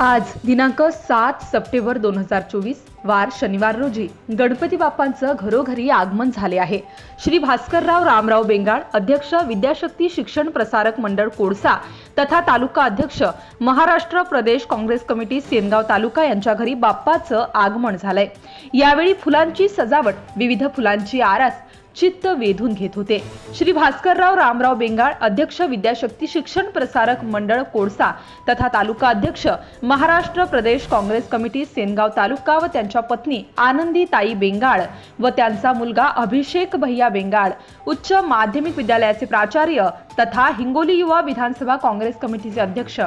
आज दिनांक सात सप्टेंबर दोन हजार चोवीस वार शनिवार रोजी गणपती बाप्पांचं घरोघरी आगमन झाले आहे. श्री भास्करराव रामराव बेंगाळ अध्यक्ष विद्याशक्ती शिक्षण प्रसारक मंडळ कोळसा तथा तालुका अध्यक्ष महाराष्ट्र प्रदेश काँग्रेस कमिटी सेनगाव तालुका यांच्या घरी बाप्पाचं आगमन झालंय. यावेळी फुलांची सजावट विविध फुलांची आरास चित्त वेधून घेत होते. श्री भास्करराव रामराव बेंगाळ अध्यक्ष विद्याशक्ती शिक्षण प्रसारक मंडळ कोळसा तथा तालुका अध्यक्ष महाराष्ट्र प्रदेश काँग्रेस कमिटी सेनगाव तालुका व त्यांच्या पत्नी आनंदी ताई बेंगाळ व त्यांचा मुलगा अभिषेक भैया बेंगाळ उच्च माध्यमिक विद्यालयाचे प्राचार्य तथा हिंगोली युवा विधानसभा काँग्रेस कमिटीचे अध्यक्ष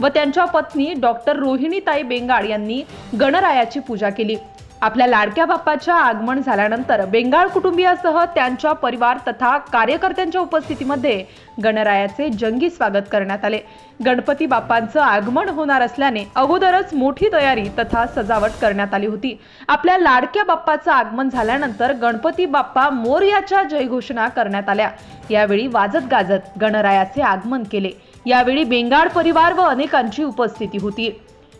व त्यांच्या पत्नी डॉक्टर रोहिणीताई बेंगाळ यांनी गणरायाची पूजा केली. आपल्या लाडक्या बाप्पाच्या आगमन झाल्यानंतर बेंगाळ कुटुंबियासह त्यांच्या परिवार तथा कार्यकर्त्यांच्या उपस्थितीमध्ये गणरायाचे जंगी स्वागत करण्यात आले. गणपती बाप्पांचं आगमन होणार असल्याने अगोदरच मोठी तयारी तथा सजावट करण्यात आली होती. आपल्या लाडक्या बाप्पाचं आगमन झाल्यानंतर गणपती बाप्पा मोर्याच्या जयघोषणा करण्यात आल्या. यावेळी वाजत गाजत गणरायाचे आगमन केले. यावेळी बेंगाळ परिवार व अनेकांची उपस्थिती होती.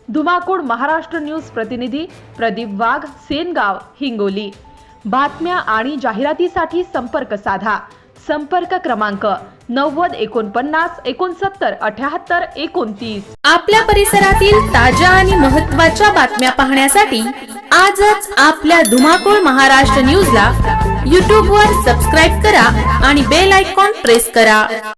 धुमाकूळ महाराष्ट्र न्यूज प्रतिनिधी प्रदीप वाघ सेनगाव हिंगोली. बातम्या आणि जाहिरातीसाठी संपर्क साधा. संपर्क क्रमांक नव्वद एकोणपन्नास एकोणसत्तर अठ्याहत्तर एकोणतीस. आपल्या परिसरातील ताज्या आणि महत्त्वाच्या बातम्या पाहण्यासाठी आजच आपल्या धुमाकूळ महाराष्ट्र न्यूजला यूट्यूबवर वर सबस्क्राईब करा आणि बेल आयकॉन प्रेस करा.